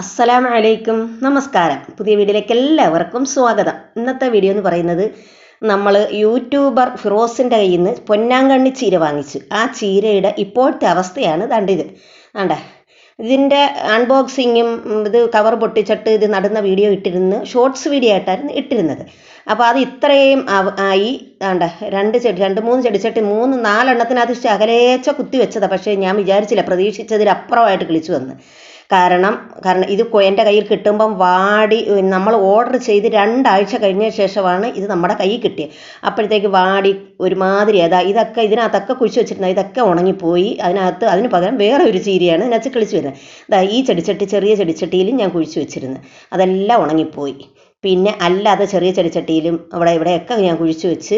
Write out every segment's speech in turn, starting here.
അസ്സലാമു അലൈക്കും നമസ്കാരം. പുതിയ വീഡിയോയിലേക്ക് എല്ലാവർക്കും സ്വാഗതം. ഇന്നത്തെ വീഡിയോ എന്ന് പറയുന്നത് നമ്മൾ യൂട്യൂബർ ഫിറോസിന്റെ കയ്യിൽ നിന്ന് പൊന്നാങ്കണ്ണി ചീര വാങ്ങിച്ചു. ആ ചീരയുടെ ഇപ്പോഴത്തെ അവസ്ഥയാണ് കണ്ടിത് ആണ്ടേ? ഇതിന്റെ അൺബോക്സിങ്ങും ഇത് കവർ പൊട്ടിച്ചിട്ട് ഇത് നടുന്ന വീഡിയോ ഇട്ടിരുന്ന് ഷോർട്സ് വീഡിയോ ആയിട്ടായിരുന്നു ഇട്ടിരുന്നത്. അപ്പോൾ അത് ഇത്രയും ആയി വേണ്ട രണ്ട് ചെടി രണ്ട് മൂന്ന് ചെടിച്ചട്ടി മൂന്ന് നാലെണ്ണത്തിനകത്ത് ശകലേച്ച കുത്തി വെച്ചതാണ് പക്ഷേ ഞാൻ വിചാരിച്ചില്ല പ്രതീക്ഷിച്ചതിലപ്പുറമായിട്ട് കിളിച്ചു വന്ന്. കാരണം കാരണം ഇത് എന്റെ കയ്യിൽ കിട്ടുമ്പം വാടി നമ്മൾ ഓർഡർ ചെയ്ത് രണ്ടാഴ്ച കഴിഞ്ഞ ശേഷമാണ് ഇത് നമ്മുടെ കയ്യിൽ കിട്ടിയത് അപ്പോഴത്തേക്ക് വാടി ഒരുമാതിരി. അതാ ഇതൊക്കെ ഇതിനകത്തൊക്കെ കുഴിച്ച് വെച്ചിരുന്ന ഇതൊക്കെ ഉണങ്ങിപ്പോയി. അതിനകത്ത് അതിന് പകരം വേറെ ഒരു ചീരയാണ് ഇതിനകത്ത് കിളിച്ച് വരുന്നത്. ഇതാ ഈ ചെടിച്ചട്ടി ചെറിയ ചെടിച്ചട്ടിയിലും ഞാൻ കുഴിച്ച് വെച്ചിരുന്നത് അതെല്ലാം ഉണങ്ങിപ്പോയി. പിന്നെ അല്ലാതെ ചെറിയ ചെടിച്ചട്ടിയിലും അവിടെ ഇവിടെയൊക്കെ ഞാൻ കുഴിച്ച് വെച്ച്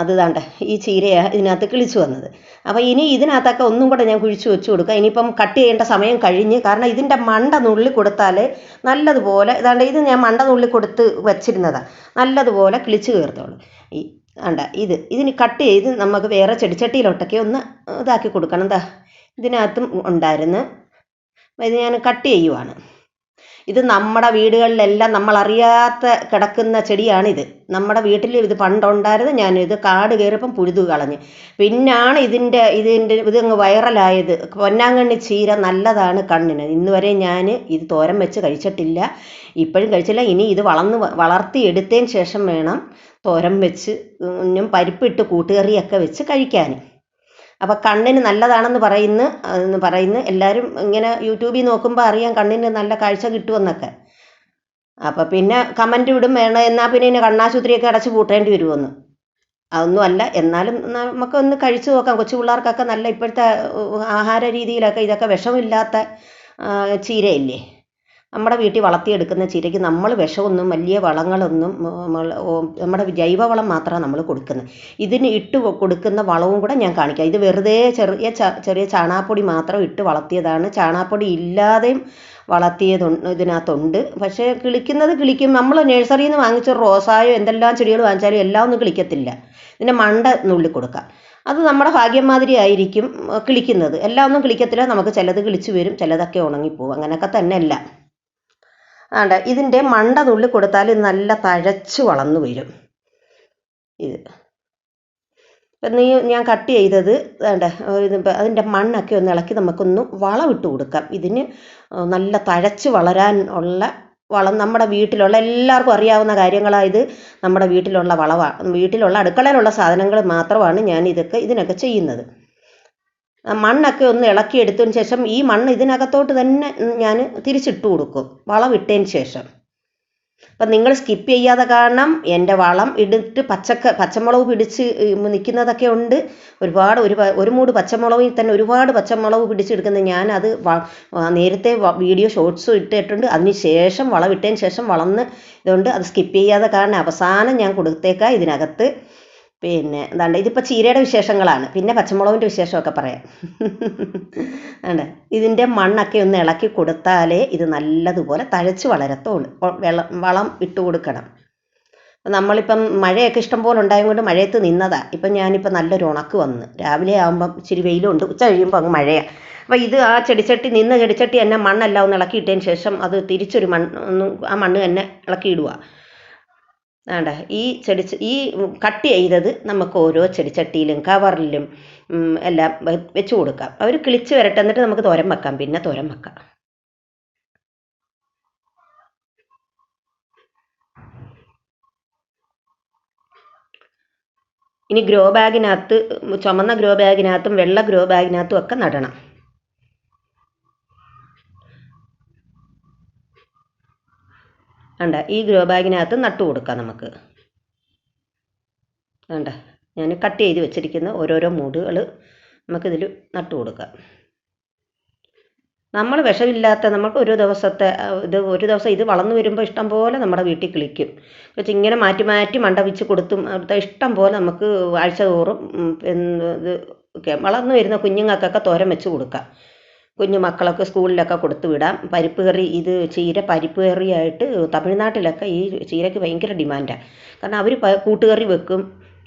അത് താണ്ട ഈ ചീരയാണ് ഇതിനകത്ത് കിളിച്ചു വന്നത്. അപ്പോൾ ഇനി ഇതിനകത്തൊക്കെ ഒന്നും കൂടെ ഞാൻ കുഴിച്ചു വെച്ച് കൊടുക്കുക ഇനിയിപ്പം കട്ട് ചെയ്യേണ്ട സമയം കഴിഞ്ഞ് കാരണം ഇതിന്റെ മണ്ട നുള്ളി കൊടുത്താൽ നല്ലതുപോലെ ഇതാണ്ട് ഇത് ഞാൻ മണ്ട നുള്ളി കൊടുത്ത് വെച്ചിരുന്നതാണ് നല്ലതുപോലെ കിളിച്ച് കയറത്തോളൂ ഈ ആണ്ട ഇത് ഇതിന് കട്ട് ചെയ്ത് നമുക്ക് വേറെ ചെടിച്ചട്ടിയിലോട്ടൊക്കെ ഒന്ന് ഇതാക്കി കൊടുക്കണം എന്താ ഇതിനകത്തും ഉണ്ടായിരുന്നു ഇത് ഞാൻ കട്ട് ചെയ്യുവാണ്. ഇത് നമ്മുടെ വീടുകളിലെല്ലാം നമ്മൾ അറിയാത്ത കിടക്കുന്ന ചെടിയാണിത്. നമ്മുടെ വീട്ടിൽ ഇത് പണ്ടുണ്ടായിരുന്നു ഞാൻ ഇത് കാട് കയറിയപ്പം പുഴുതു കളഞ്ഞ്. പിന്നാണ് ഇതിന്റെ ഇതിന്റെ ഇതങ്ങ് വൈറലായത്. പൊന്നാങ്കണ്ണി ചീര നല്ലതാണ് കണ്ണിന്. ഇന്ന് വരെ ഞാൻ ഇത് തോരൻ വെച്ച് കഴിച്ചിട്ടില്ല. ഇപ്പോഴും കഴിച്ചില്ല. ഇനി ഇത് വളർന്ന് വളർത്തിയെടുത്തതിന് ശേഷം വേണം തോരൻ വെച്ച് പരിപ്പിട്ട് കൂട്ടുകറിയൊക്കെ വെച്ച് കഴിക്കാൻ. അപ്പോൾ കണ്ണിന് നല്ലതാണെന്ന് പറയുന്നു എന്ന് പറയുന്നു. എല്ലാവരും ഇങ്ങനെ യൂട്യൂബിൽ നോക്കുമ്പോൾ അറിയാം കണ്ണിന് നല്ല കാഴ്ച കിട്ടുമെന്നൊക്കെ. അപ്പോൾ പിന്നെ കമന്റ് വിടും വേണം എന്നാൽ പിന്നെ ഇനി കണ്ണാശുപത്രിയൊക്കെ അടച്ച് പൂട്ടേണ്ടി വരുമെന്ന് അതൊന്നും അല്ല എന്നാലും നമുക്കൊന്ന് കഴിച്ചു നോക്കാം. കൊച്ചു പിള്ളേർക്കൊക്കെ നല്ല ഇപ്പോഴത്തെ ആഹാര രീതിയിലൊക്കെ ഇതൊക്കെ വിഷമില്ലാത്ത ചീരയില്ലേ? നമ്മുടെ വീട്ടിൽ വളർത്തിയെടുക്കുന്ന ചീരയ്ക്ക് നമ്മൾ വിഷമൊന്നും വലിയ വളങ്ങളൊന്നും നമ്മുടെ ജൈവവളം മാത്രമാണ് നമ്മൾ കൊടുക്കുന്നത്. ഇതിന് ഇട്ട് കൊടുക്കുന്ന വളവും കൂടെ ഞാൻ കാണിക്കാം. ഇത് വെറുതെ ചെറിയ ചെറിയ ചാണാപ്പൊടി മാത്രം ഇട്ട് വളർത്തിയതാണ്. ചാണാപ്പൊടി ഇല്ലാതെയും വളർത്തിയതുണ്ട് ഇതിനകത്തുണ്ട്. പക്ഷേ കിളിക്കുന്നത് കിളിക്കും. നമ്മൾ നഴ്സറിയിൽ നിന്ന് വാങ്ങിച്ച റോസായോ എന്തെല്ലാം ചെടികൾ വാങ്ങിച്ചാലും എല്ലാം ഒന്നും കിളിക്കത്തില്ല. ഇതിന്റെ മണ്ട നുള്ളി കൊടുക്കാം. അത് നമ്മുടെ ഭാഗ്യം മാതിരി ആയിരിക്കും കിളിക്കുന്നത്. എല്ലാം ഒന്നും കിളിക്കത്തില്ല. നമുക്ക് ചിലത് കിളിച്ചു വരും ചിലതൊക്കെ ഉണങ്ങിപ്പോവും. അങ്ങനെയൊക്കെ തന്നെ അല്ല ആണ്ട ഇതിന്റെ മണ്ട നുള്ളി കൊടുത്താൽ ഇത് നല്ല തഴച്ച് വളർന്നു വരും. ഇത്. ഇപ്പം നീ ഞാൻ കട്ട് ചെയ്തത് വേണ്ട അതിന്റെ മണ്ണൊക്കെ ഒന്ന് ഇളക്കി നമുക്കൊന്ന് വളമിട്ട് കൊടുക്കാം. ഇതിന് നല്ല തഴച്ച് വളരാൻ ഉള്ള വളം നമ്മുടെ വീട്ടിലുള്ള എല്ലാവർക്കും അറിയാവുന്ന കാര്യങ്ങളായത് നമ്മുടെ വീട്ടിലുള്ള വളവാണ് വീട്ടിലുള്ള അടുക്കളയിലുള്ള സാധനങ്ങൾ മാത്രമാണ് ഞാൻ ഇതൊക്കെ ഇതിനൊക്കെ ചെയ്യുന്നത്. മണ്ണൊക്കെ ഒന്ന് ഇളക്കി എടുത്തതിന് ശേഷം ഈ മണ്ണ് ഇതിനകത്തോട്ട് തന്നെ ഞാൻ തിരിച്ചിട്ട് കൊടുക്കും വളം ഇട്ടതിന് ശേഷം. അപ്പം നിങ്ങൾ സ്കിപ്പ് ചെയ്യാതെ കാരണം എന്റെ വളം ഇട്ടിട്ട് പച്ചക്ക പച്ചമുളക് പിടിച്ച് നിൽക്കുന്നതൊക്കെ ഉണ്ട്. ഒരുപാട് ഒരു ഒരു മൂട് പച്ചമുളകിൽ തന്നെ ഒരുപാട് പച്ചമുളക് പിടിച്ചെടുക്കുന്നത് ഞാൻ അത് നേരത്തെ വീഡിയോ ഷോർട്സും ഇട്ടിട്ടുണ്ട്. അതിന് ശേഷം വളം ഇട്ടതിന് ശേഷം വളർന്ന് ഇതുകൊണ്ട് അത് സ്കിപ്പ് ചെയ്യാതെ കാരണം അവസാനം ഞാൻ കൊടുത്തേക്കാം ഇതിനകത്ത്. പിന്നെ എന്താണ്ട് ഇതിപ്പോൾ ചീരയുടെ വിശേഷങ്ങളാണ്. പിന്നെ പച്ചമുളകിന്റെ വിശേഷമൊക്കെ പറയാം. ആണ് ഇതിന്റെ മണ്ണൊക്കെ ഒന്ന് ഇളക്കി കൊടുത്താലേ ഇത് നല്ലതുപോലെ തഴച്ച് വളരത്തുള്ളൂ വെള്ളം വളം ഇട്ട് കൊടുക്കണം. നമ്മളിപ്പം മഴയൊക്കെ ഇഷ്ടം പോലെ ഉണ്ടായതുകൊണ്ട് മഴയത്ത് നിന്നതാ. ഇപ്പം ഞാനിപ്പോൾ നല്ലൊരു ഉണക്ക് വന്ന്. രാവിലെ ആകുമ്പം ഇച്ചിരി വെയിലുണ്ട്. ഉച്ച കഴിയുമ്പോൾ അങ്ങ് മഴയാണ് അപ്പോൾ ഇത് ആ ചെടിച്ചട്ടി നിന്ന ചെടിച്ചട്ടി തന്നെ മണ്ണെല്ലാം ഒന്ന് ഇളക്കിയിട്ടതിന് ശേഷം അത് തിരിച്ചൊരു മണ്ണ് ഒന്ന് ആ മണ്ണ് തന്നെ ഇളക്കിയിടുക വേണ്ട ഈ ചെടി ഈ കട്ട് ചെയ്തത് നമുക്ക് ഓരോ ചെടിച്ചട്ടിയിലും കവറിലും എല്ലാം വെച്ച് കൊടുക്കാം. അവർ കിളിച്ച് വരട്ടെ എന്നിട്ട് നമുക്ക് തോരം വെക്കാം. പിന്നെ തോരം വെക്കാം. ഇനി ഗ്രോ ബാഗിനകത്ത് ചുമന്ന ഗ്രോ ബാഗിനകത്തും വെള്ള ഗ്രോ ബാഗിനകത്തും ഒക്കെ നടണം. വേണ്ട ഈ ഗ്രോ ബാഗിനകത്ത് നട്ടു കൊടുക്കാം നമുക്ക്. വേണ്ട ഞാൻ കട്ട് ചെയ്ത് വെച്ചിരിക്കുന്ന ഓരോരോ മൂടുകൾ നമുക്കിതിൽ നട്ടു കൊടുക്കാം. നമ്മൾ വിഷമില്ലാത്ത നമുക്ക് ഒരു ദിവസത്തെ ഇത് ഒരു ദിവസം ഇത് വളർന്നു വരുമ്പോൾ ഇഷ്ടം പോലെ നമ്മുടെ വീട്ടിൽ കിളിക്കും. വെച്ച് ഇങ്ങനെ മാറ്റി മാറ്റി മണ്ട വെച്ച് കൊടുത്തും അവിടുത്തെ ഇഷ്ടം പോലെ നമുക്ക് ആഴ്ച തോറും ഇത് വളർന്നു വരുന്ന കുഞ്ഞുങ്ങൾക്കൊക്കെ തോരം വെച്ച് കൊടുക്കാം. കുഞ്ഞു മക്കളൊക്കെ സ്കൂളിലൊക്കെ കൊടുത്തു വിടാം. പരിപ്പ് കറി ഇത് ചീര പരിപ്പ് കറിയായിട്ട് തമിഴ്നാട്ടിലൊക്കെ ഈ ചീരയ്ക്ക് ഭയങ്കര ഡിമാൻഡാണ് കാരണം അവർ കൂട്ടുകറി വെക്കും.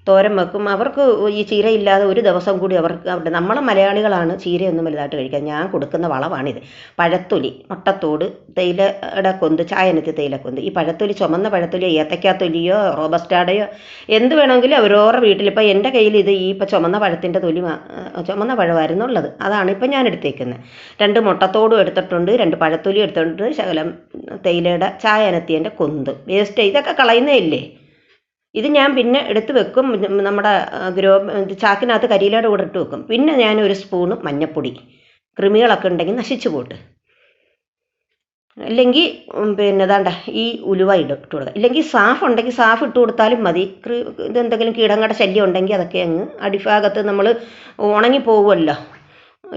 തോരൻ വെക്കും. അവർക്ക് ഈ ചീര ഇല്ലാതെ ഒരു ദിവസം കൂടി അവർക്ക് അവിടെ നമ്മളെ മലയാളികളാണ് ചീരയൊന്നും വലുതായിട്ട് കഴിക്കാൻ. ഞാൻ കൊടുക്കുന്ന വളമാണിത് പഴത്തൊലി മുട്ടത്തോട് തേയിലയുടെ കൊന്ത് ചായനത്തി തേയിലക്കൊന്ത് ഈ പഴത്തൊലി ചുമന്ന പഴത്തൊലിയോ ഏത്തക്കാത്തൊലിയോ റോബസ്റ്റാടയോ എന്ത് വേണമെങ്കിലും അവരോരുടെ വീട്ടിൽ ഇപ്പം എന്റെ കയ്യിൽ ഇത് ഈ ഇപ്പം ചുമന്ന പഴത്തിന്റെ തൊലി ചുമന്ന ചുമന്ന പഴമായിരുന്നുള്ളത് അതാണ് ഇപ്പം ഞാൻ എടുത്തേക്കുന്നത്. രണ്ട് മുട്ടത്തോടും എടുത്തിട്ടുണ്ട് രണ്ട് പഴത്തൊലി എടുത്തിട്ടുണ്ട്. ശകലം തേയിലയുടെ ചായനത്തിന്റെ കൊന്ത്. വേസ്റ്റ് ഇതൊക്കെ കളയുന്നേ ഇല്ലേ ഇത് ഞാൻ പിന്നെ എടുത്ത് വെക്കും. നമ്മുടെ ഗ്രോ ചാക്കിനകത്ത് കരിയിലയുടെ കൂടെ ഇട്ട് വെക്കും. പിന്നെ ഞാൻ ഒരു സ്പൂണ് മഞ്ഞപ്പൊടി. കൃമികളൊക്കെ ഉണ്ടെങ്കിൽ നശിച്ചു പോട്ട്. അല്ലെങ്കിൽ പിന്നെ ദാണ്ട ഈ ഉലുവ ഇട്ട് ഇട്ട് കൊടുക്കുക. ഇല്ലെങ്കിൽ സാഫ് ഉണ്ടെങ്കിൽ സാഫ് ഇട്ട് കൊടുത്താലും മതി. ഇതെന്തെങ്കിലും കീടങ്ങളുടെ ശല്യം ഉണ്ടെങ്കിൽ അതൊക്കെ അങ്ങ് അടിഭാഗത്ത് നമ്മൾ ഉണങ്ങി പോകുമല്ലോ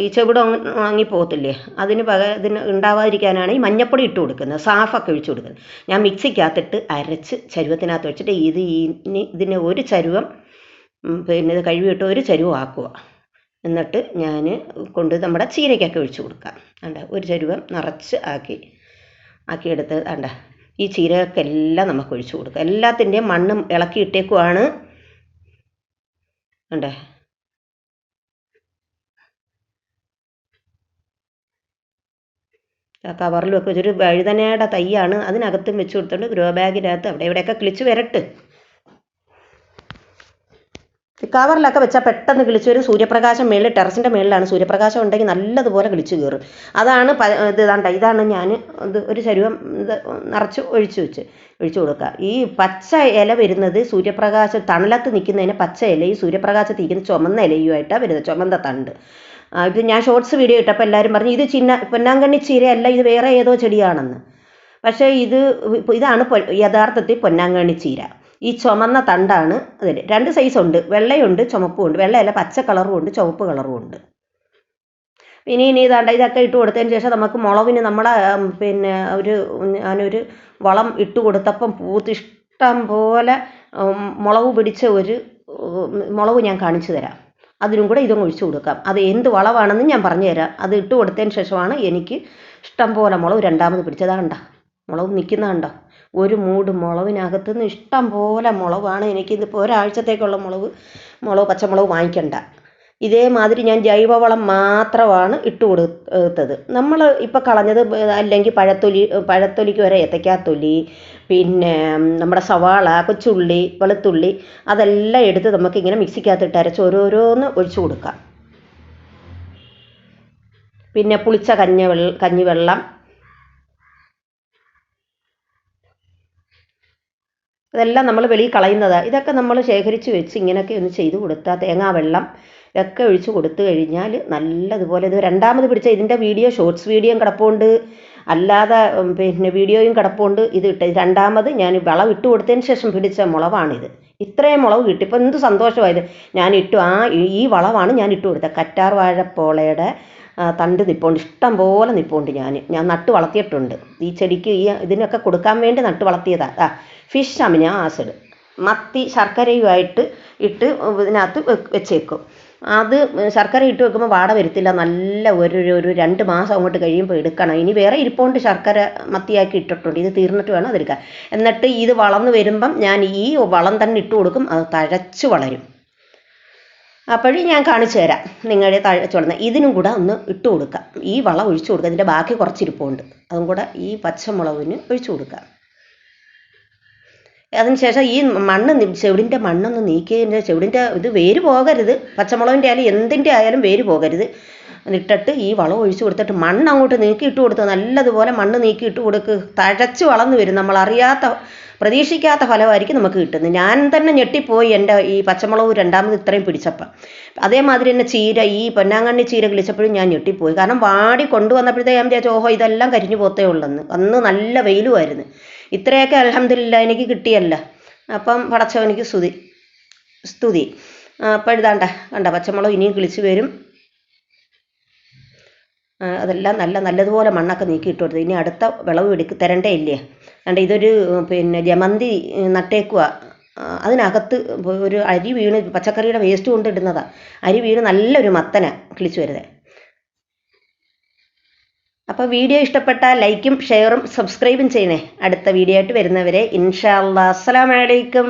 ഈ ചെവിട് ഉണങ്ങിപ്പോകത്തില്ലേ ഉണങ്ങി പോകത്തില്ലേ അതിന് പകരം ഇതിന് ഉണ്ടാവാതിരിക്കാനാണ് ഈ മഞ്ഞപ്പൊടി ഇട്ട് കൊടുക്കുന്നത് സാഫൊക്കെ ഒഴിച്ചു കൊടുക്കുന്നത്. ഞാൻ മിക്സിക്കകത്തിട്ട് അരച്ച് ചരുവത്തിനകത്ത് വെച്ചിട്ട് ഇത് ഇനി ഇതിന് ഒരു ചരുവം പിന്നെ ഇത് കഴുകിയിട്ട് ഒരു ചരുവം ആക്കുക. എന്നിട്ട് ഞാൻ കൊണ്ട് നമ്മുടെ ചീരയ്ക്കൊക്കെ ഒഴിച്ചു കൊടുക്കാം അണ്ട ഒരു ചരുവം നിറച്ച് ആക്കി ആക്കിയെടുത്ത് അണ്ട ഈ ചീരകൾക്കെല്ലാം നമുക്ക് ഒഴിച്ചു കൊടുക്കാം എല്ലാത്തിന്റെയും മണ്ണും ഇളക്കി ഇട്ടേക്കുവാണ്. അണ്ടേ ആ ഒക്കെ ഒരു വഴുതനയുടെ തൈയാണ് അതിനകത്തും വെച്ച് കൊടുത്തോണ്ട് ഗ്രോ ബാഗിനകത്ത് അവിടെ ഇവിടെയൊക്കെ കിളിച്ച് വരട്ട്. കവറിലൊക്കെ വെച്ചാൽ പെട്ടെന്ന് കിളിച്ച് വരും. സൂര്യപ്രകാശം മേളിൽ ടെറസിന്റെ മേളിലാണ് സൂര്യപ്രകാശം ഉണ്ടെങ്കിൽ നല്ലതുപോലെ കിളിച്ച് കയറും അതാണ് ഇത് ഇതാണ്ട ഇതാണ് ഞാൻ ഇത് ഒരു ശരീരം ഇത് നിറച്ച് ഒഴിച്ച് വെച്ച് ഒഴിച്ചു കൊടുക്കുക. ഈ പച്ച ഇല വരുന്നത് സൂര്യപ്രകാശം തണലത്ത് നിൽക്കുന്നതിന് പച്ച ഇല ഈ സൂര്യപ്രകാശത്ത് നിൽക്കുന്ന ചുമന്ന ഇലയുമായിട്ടാണ് വരുന്നത്. ചുമന്ന തണ്ട്. ഇത് ഞാൻ ഷോർട്സ് വീഡിയോ ഇട്ടപ്പോൾ എല്ലാവരും പറഞ്ഞു ഇത് ചിന്ന പൊന്നാങ്കണ്ണി ചീരയല്ല ഇത് വേറെ ഏതോ ചെടിയാണെന്ന്. പക്ഷേ ഇത് ഇതാണ് യഥാർത്ഥത്തിൽ പൊന്നാങ്കണ്ണി ചീര. ഈ ചുമന്ന തണ്ടാണ് അതിൽ രണ്ട് സൈസ് ഉണ്ട്. വെള്ളയുണ്ട് ചുമപ്പും ഉണ്ട് വെള്ളയല്ല പച്ച കളറും ഉണ്ട് ചുവപ്പ് കളറും ഉണ്ട്. ഇനി ഇനി ഇതാണ്ട ഇതൊക്കെ ഇട്ട് കൊടുത്തതിന് ശേഷം നമുക്ക് മുളവിന് നമ്മളെ പിന്നെ ഒരു ഞാനൊരു വളം ഇട്ട് കൊടുത്തപ്പം പൂത്ത് ഇഷ്ടം പോലെ മുളവ് പിടിച്ച ഒരു മുളവ് ഞാൻ കാണിച്ചു തരാം. അതിനും കൂടെ ഇതും ഒഴിച്ചു കൊടുക്കാം. അത് എന്ത് വളമാണെന്ന് ഞാൻ പറഞ്ഞു തരാം അത് ഇട്ട് കൊടുത്തതിന് ശേഷമാണ് എനിക്ക് ഇഷ്ടം പോലെ മുളക് രണ്ടാമത് പിടിച്ചതാ. കണ്ട? മുളക് നിൽക്കുന്ന കണ്ടോ? ഒരു മൂട് മുളവിനകത്തുനിന്ന് ഇഷ്ടം പോലെ മുളകാണ്. എനിക്കിതിപ്പോൾ ഒരാഴ്ചത്തേക്കുള്ള മുളക് മുളക് പച്ചമുളക് വാങ്ങിക്കണ്ട. ഇതേമാതിരി ഞാൻ ജൈവവളം മാത്രമാണ് ഇട്ട് കൊടുത്തത് നമ്മൾ ഇപ്പം കളഞ്ഞത് അല്ലെങ്കിൽ പഴത്തൊലി പഴത്തൊലിക്ക് വരെ ഏത്തക്കാത്തൊലി പിന്നെ നമ്മുടെ സവാള കൊച്ചുള്ളി വെളുത്തുള്ളി അതെല്ലാം എടുത്ത് നമുക്ക് ഇങ്ങനെ മിക്സിക്കകത്തിട്ട് അരച്ച് ഓരോരോന്ന് ഒഴിച്ചു കൊടുക്കാം. പിന്നെ പുളിച്ച കഞ്ഞ വെള്ള കഞ്ഞിവെള്ളം. ഇതെല്ലാം നമ്മൾ വെളിയിൽ കളയുന്നതാണ് ഇതൊക്കെ നമ്മൾ ശേഖരിച്ച് വെച്ച് ഇങ്ങനെയൊക്കെ ഒന്ന് ചെയ്ത് കൊടുത്താൽ തേങ്ങാ വെള്ളം ഒക്കെ ഒഴിച്ച് കൊടുത്തു കഴിഞ്ഞാൽ നല്ലതുപോലെ ഇത് രണ്ടാമത് പിടിച്ച ഇതിന്റെ വീഡിയോ ഷോർട്സ് വീഡിയോയും കിടപ്പുണ്ട്. അല്ലാതെ പിന്നെ വീഡിയോയും കിടപ്പുണ്ട്. ഇത് ഇട്ട് രണ്ടാമത് ഞാൻ വളം ഇട്ട് കൊടുത്തതിന് ശേഷം പിടിച്ച മുളവാണിത്. ഇത്രയും മുളവ് കിട്ടി. ഇപ്പം എന്ത് സന്തോഷമായത്? ഞാൻ ഇട്ടു. ആ ഈ- വളവാണ് ഞാൻ ഇട്ട് കൊടുത്തത്. കറ്റാർ വാഴപ്പോളയുടെ തണ്ട് നിപ്പുണ്ട്. ഇഷ്ടം പോലെ നിപ്പുണ്ട് ഞാൻ. ഞാൻ നട്ട് വളർത്തിയിട്ടുണ്ട്. ഈ ചെടിക്ക് ഈ ഇതിനൊക്കെ കൊടുക്കാൻ വേണ്ടി നട്ട് വളർത്തിയതാണ് ആ ഫിഷ് അമിന ആസിഡ്. മത്തി ശർക്കരയുമായിട്ട് ഇട്ട് ഇതിനകത്ത് വെച്ചേക്കും. അത് ശർക്കര ഇട്ട് വെക്കുമ്പോൾ വാട വരത്തില്ല. നല്ല ഒരു ഒരു- രണ്ട് മാസം അങ്ങോട്ട് കഴിയുമ്പോൾ എടുക്കണം. ഇനി വേറെ ഇരിപ്പുണ്ട് ശർക്കര മത്തിയാക്കി ഇട്ടിട്ടുണ്ട്. ഇത് തീർന്നിട്ട് വേണം അതെടുക്കാൻ എന്നിട്ട് ഇത് വളർന്നു വരുമ്പം ഞാൻ ഈ വളം തന്നെ ഇട്ട് കൊടുക്കും. അത് തഴച്ച് വളരും. അപ്പോഴും ഞാൻ കാണിച്ചു തരാം നിങ്ങളുടെ തഴച്ച് വളർന്ന ഇതിനും കൂടെ ഒന്ന് ഇട്ട് കൊടുക്കാം. ഈ വളം ഒഴിച്ചു കൊടുക്കുക ഇതിന്റെ ബാക്കി കുറച്ച് ഇരിപ്പുണ്ട് അതും കൂടെ ഈ പച്ചമുളകിന് ഒഴിച്ചു കൊടുക്കാം. അതിനുശേഷം ഈ മണ്ണ് ചെവിടിന്റെ മണ്ണൊന്ന് നീക്കിയതിന്റെ ചെവിടിന്റെ ഇത് വേര് പോകരുത്. പച്ചമുളകിന്റെ ആയാലും എന്തിന്റെ ആയാലും വേര് പോകരുത്. ഇട്ടിട്ട് ഈ വളം ഒഴിച്ചു കൊടുത്തിട്ട് മണ്ണ് അങ്ങോട്ട് നീക്കി ഇട്ട് കൊടുത്ത് നല്ലതുപോലെ മണ്ണ് നീക്കി ഇട്ട് കൊടുക്ക്. തഴച്ച് വളർന്നു വരും. നമ്മൾ അറിയാത്ത പ്രതീക്ഷിക്കാത്ത ഫലമായിരിക്കും നമുക്ക് കിട്ടുന്നത്. ഞാൻ തന്നെ ഞെട്ടിപ്പോയി എന്റെ ഈ പച്ചമുളക് രണ്ടാമത് ഇത്രയും പിടിച്ചപ്പം. അതേമാതിരി തന്നെ ചീര ഈ പൊന്നാങ്കണ്ണി ചീര കിളിച്ചപ്പോഴും ഞാൻ ഞെട്ടിപ്പോയി. കാരണം വാടി കൊണ്ടുവന്നപ്പോഴത്തേക്ക് ഞാൻ വിചാരിച്ചു ഓഹോ ഇതെല്ലാം കരിഞ്ഞു പോത്തേ ഉള്ളെന്ന്. അന്ന് നല്ല വെയിലുമായിരുന്നു. ഇത്രയൊക്കെ അലഹമില്ല എനിക്ക് കിട്ടിയല്ല. അപ്പം പടച്ചവനിക്ക് സ്തുതി. സ്തുതി. അപ്പം എഴുതാണ്ട കണ്ട പച്ചമുളക് ഇനിയും കിളിച്ച് വരും. അതെല്ലാം നല്ല നല്ലതുപോലെ മണ്ണൊക്കെ നീക്കി ഇട്ട് കൊടുത്തു ഇനി അടുത്ത വിളവ് എടുക്ക് തരണ്ടേ ഇല്ലേ. കണ്ട ഇതൊരു പിന്നെ ജമന്തി നട്ടേക്കുക അതിനകത്ത് ഒരു അരി വീണ് പച്ചക്കറിയുടെ വേസ്റ്റ് കൊണ്ട് ഇടുന്നതാണ് അരി വീണ് നല്ലൊരു മത്തന കിളിച്ചു വരുന്നത് അപ്പോൾ വീഡിയോ ഇഷ്ടപ്പെട്ടാൽ ലൈക്കും ഷെയറും സബ്സ്ക്രൈബും ചെയ്യണേ. അടുത്ത വീഡിയോ ആയിട്ട് വരുന്നവരെ ഇൻഷാ അല്ലാ അസ്സലാമലൈക്കും